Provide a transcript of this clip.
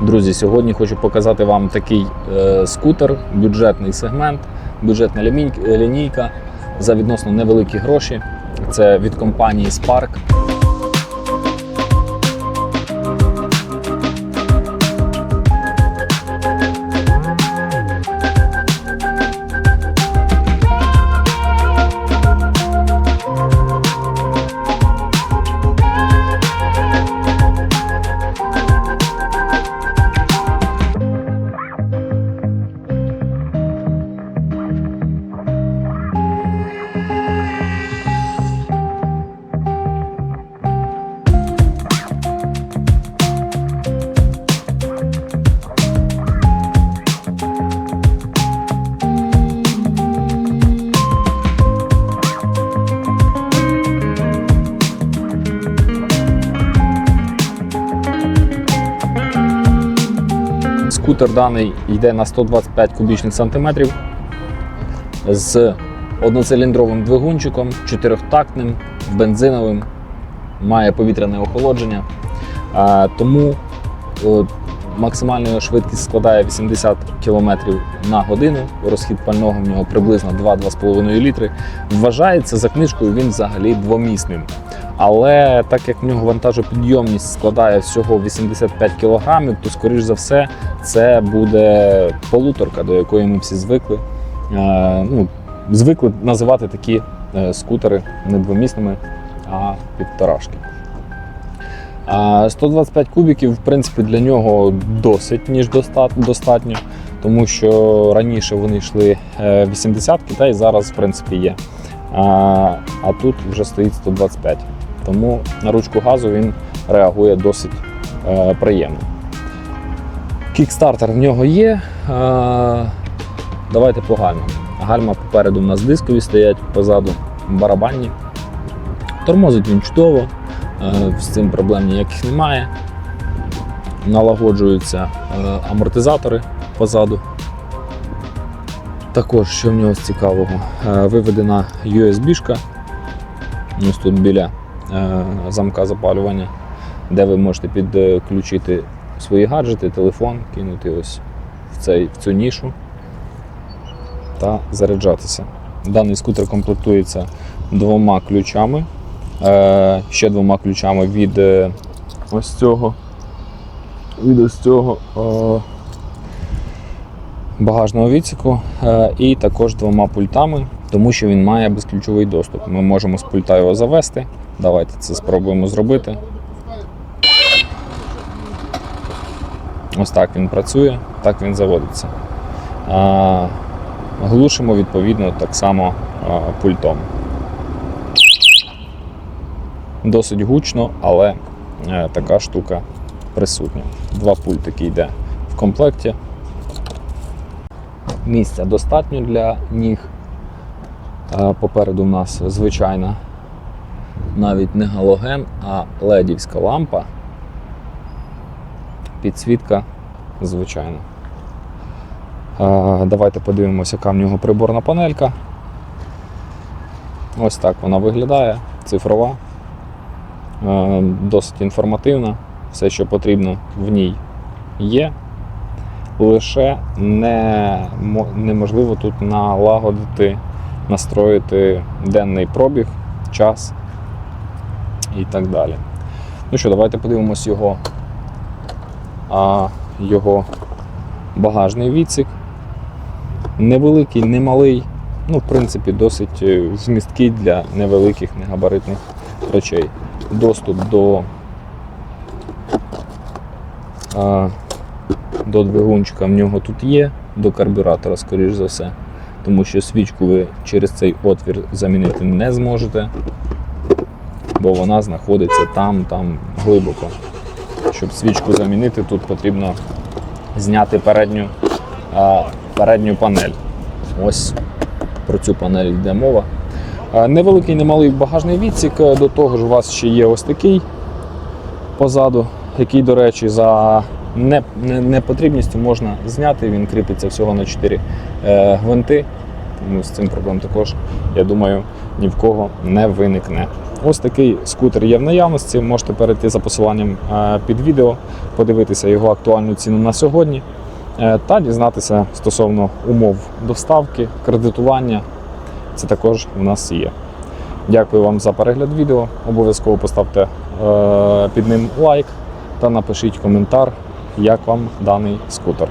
Друзі, сьогодні хочу показати вам такий е, скутер, бюджетний сегмент, бюджетна лінійка за відносно невеликі гроші. Це від компанії Spark. Скутер даний йде на 125 кубічних сантиметрів з одноциліндровим двигунчиком, чотирьохтактним, бензиновим, має повітряне охолодження. Тому максимальна швидкість складає 80 км на годину. Розхід пального в нього приблизно 2-2,5 літри. Вважається за книжкою він взагалі двомісним. Але так як в нього вантажопідйомність складає всього 85 кг, то скоріш за все це буде полуторка, до якої ми всі звикли. Е, ну, звикли називати такі е, скутери не двомісними, а півторашки. А 125 кубіків, в принципі, для нього досить ніж достатньо, тому що раніше вони йшли 80 та і зараз, в принципі, є. А, а тут вже стоїть 125. Тому на ручку газу він реагує досить е, приємно. Кікстартер в нього є. Е, давайте по гальмам. Гальма попереду в нас дискові стоять, позаду барабанні. Тормозить він чудово, е, з цим проблем ніяких немає. Налагоджуються е, амортизатори позаду. Також, що в нього з цікавого, е, виведена USB-шка. Ось тут біля е, замка запалювання, де ви можете підключити свої гаджети, телефон, кинути ось в, цей, в цю нішу та заряджатися. Даний скутер комплектується двома ключами, е, ще двома ключами від е, ось цього. Від ось цього е, багажного відсіку е, і також двома пультами, тому що він має безключовий доступ. Ми можемо з пульта його завести. Давайте це спробуємо зробити. Ось так він працює, так він заводиться. Глушимо відповідно так само пультом. Досить гучно, але е, така штука присутня. Два пультики йде в комплекті. Місця достатньо для ніг. Е, Попереду в нас звичайна навіть не галоген, а ледівська лампа. Підсвітка звичайна. Е, Давайте подивимося, яка в нього приборна панелька. Ось так вона виглядає, цифрова, досить інформативна. Все, що потрібно в ній є. Лише не, неможливо тут налагодити, настроїти денний пробіг, час і так далі. Ну що, давайте подивимось його, а, його багажний відсік. Невеликий, немалий, ну, в принципі, досить е, вмісткий для невеликих негабаритних речей. Доступ до, а, до двигунчика в нього тут є, до карбюратора, скоріш за все. Тому що свічку ви через цей отвір замінити не зможете, бо вона знаходиться там, там глибоко. Щоб свічку замінити, тут потрібно зняти передню, а, передню панель. Ось про цю панель йде мова. А, Невеликий немалий багажний відсік, е, до того ж у вас ще є ось такий позаду, який, до речі, за не- не- непотрібністю можна зняти. Він кріпиться всього на 4 е, гвинти. тому з цим проблем також, я думаю, ні в кого не виникне. Ось такий скутер є в наявності. Можете перейти за посиланням е, під відео, подивитися його актуальну ціну на сьогодні е, та дізнатися стосовно умов доставки, кредитування. Це також у нас є. Дякую вам за перегляд відео. Обов'язково поставте е, під ним лайк та напишіть коментар, як вам даний скутер.